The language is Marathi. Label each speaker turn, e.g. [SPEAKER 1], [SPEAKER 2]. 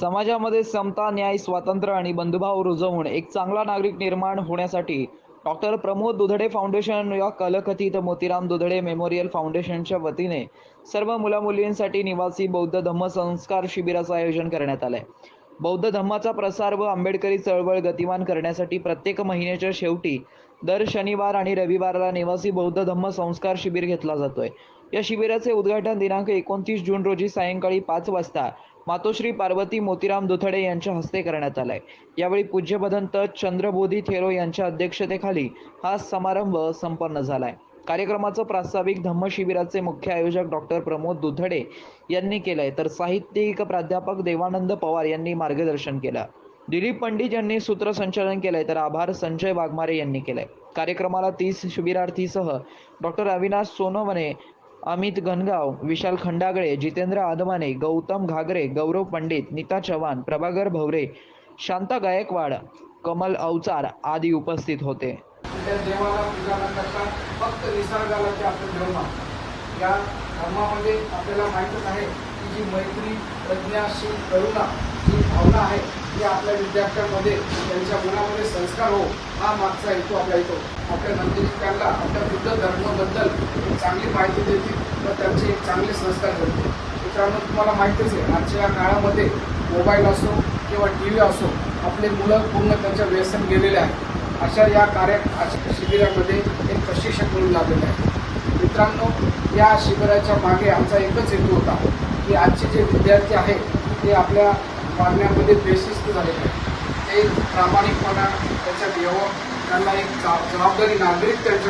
[SPEAKER 1] समाजामध्ये समता न्याय स्वातंत्र्य आणि बंधुभाव रुजवून एक चांगला नागरिक निर्माण होण्यासाठी डॉक्टर प्रमोद दुधडे फाउंडेशन या कलकथित मोतीराम दुधडे मेमोरियल फाउंडेशनच्या वतीने सर्व मुलामुलींसाठी निवासी बौद्ध धम्म संस्कार शिबिराचं आयोजन करण्यात आलंय. बौद्ध धम्माचा प्रसार व आंबेडकरी चळवळ गतिमान करण्यासाठी प्रत्येक महिन्याच्या शेवटी दर शनिवार आणि रविवारला निवासी बौद्ध धम्म संस्कार शिबिर घेतला जातोय. या शिबिराचे उद्घाटन दिनांक एकोणतीस जून रोजी सायंकाळी पाच वाजता मातोश्री पार्वती मोतीराम दुथडे यांच्या हस्ते करण्यात आलाय. यावेळी पूज्यभदंत चंद्रबोधी थेरो यांच्या अध्यक्षतेखाली हा समारंभ संपन्न झालाय. कार्यक्रमाचं प्रास्ताविक धम्म शिबिराचे मुख्य आयोजक डॉक्टर प्रमोद दुधडे यांनी केलंय. तर साहित्यिक प्राध्यापक देवानंद पवार यांनी मार्गदर्शन केलं. दिलीप पंडित यांनी सूत्रसंचालन केलंय तर आभार संजय वाघमारे यांनी केलंय. कार्यक्रमाला तीस शिबिरार्थीसह डॉक्टर अविनाश सोनवणे अमित घनगाव विशाल खंडागळे जितेंद्र आदमाने गौतम घागरे गौरव पंडित नीता चव्हाण प्रभाकर भवरे शांता गायकवाड कमल अवचार आदी उपस्थित होते.
[SPEAKER 2] देवाला पूजा न करता फक्त निसर्गाला ते आपलं धर्म या धर्मामध्ये आपल्याला माहीतच आहे की जी मैत्री प्रज्ञाशील करुणा ही भावना की आपल्या विद्यार्थ्यांमध्ये त्यांच्या मनामध्ये संस्कार हो हा मागचा हेतू आपला येतो. आपल्या नंदिनी आपल्या बुद्ध धर्माबद्दल एक चांगली माहिती देतील व त्यांचे एक चांगले संस्कार करतील. मित्रांनो तुम्हाला माहितीच आहे आजच्या या काळामध्ये मोबाईल असो किंवा टी व्ही असो आपले मुलं पूर्ण त्यांच्या व्यसन गेलेले आहे अशा या कार्य अशा शिबिरामध्ये एक प्रशिक्षक म्हणून लागलेलं आहे मित्रांनो या शिबिराच्या मागे आमचा एकच हेतू होता की आजचे जे विद्यार्थी आहेत ते आपल्या वागण्यामध्ये बेशिस्त झालेले आहे. ते प्रामाणिकपणा त्याच्यात यावं त्यांना एक जबाबदारी नागरिक त्यांच्या